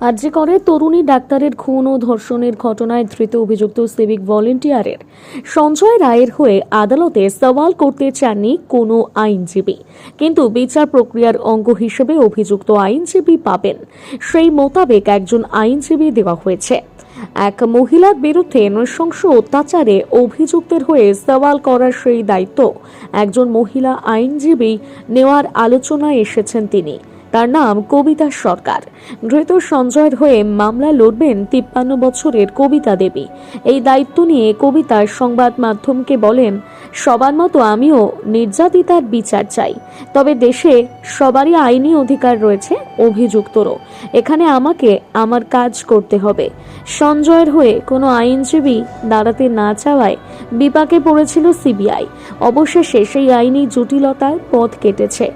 আর্জি করে তরুণী ডাক্তারের খুন ও ধর্ষণের ঘটনায় ধৃত অভিযুক্ত সিভিক ভলেন্টিয়ারের। সঞ্জয় রায়ের হয়ে আদালতে সওয়াল করতে চাননি কোনো আইনজীবী। কিন্তু বিচার প্রক্রিয়ার অঙ্গ হিসেবে অভিযুক্ত আইনজীবী পাবেন। সেই মোতাবেক একজন আইনজীবী দেওয়া হয়েছে। এক মহিলার বিরুদ্ধে নৃশংস অত্যাচারে অভিযুক্তের হয়ে সওয়াল করার সেই দায়িত্ব একজন মহিলা আইনজীবী নেওয়ার আলোচনায় এসেছেন তিনি। তার নাম কবিতা সরকার। ধৃত সঞ্জয়ের হয়ে মামলা লড়বেন তিপ্পান্ন বছরের কবিতা দেবী। এই দায়িত্ব নিয়ে কবিতার সংবাদ মাধ্যমকে বলেন, সবার মতো আমিও নির্যাতিতার বিচার চাই। তবে দেশে সবারই আইনি অধিকার রয়েছে অভিযুক্তরও। এখানে আমাকে আমার কাজ করতে হবে। সঞ্জয়ের হয়ে কোনো আইনজীবী দাঁড়াতে না চাওয়ায় বিপাকে পড়েছিল সিবিআই। অবশেষে সেই আইনি জটিলতার পথ কেটেছে।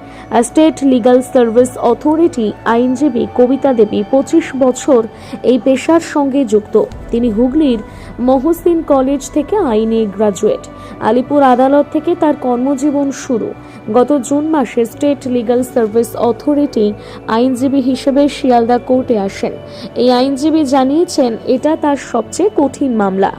স্টেট লিগ্যাল সার্ভিস অথরিটি আইনজীবী কবিতা দেবী পঁচিশ বছর এই পেশার সঙ্গে যুক্ত। তিনি হুগলির মহসিন কলেজ থেকে আইনে গ্রাজুয়েট। আলিপুর আদালত থেকে তার কর্মজীবন শুরু। গত জুন মাসে স্টেট লিগ্যাল সার্ভিস অথরিটি আইনজীবী হিসেবে শিয়ালদা কোর্টে আসেন। এই আইনজীবী জানিয়েছেন, এটা তার সবচেয়ে কঠিন মামলা।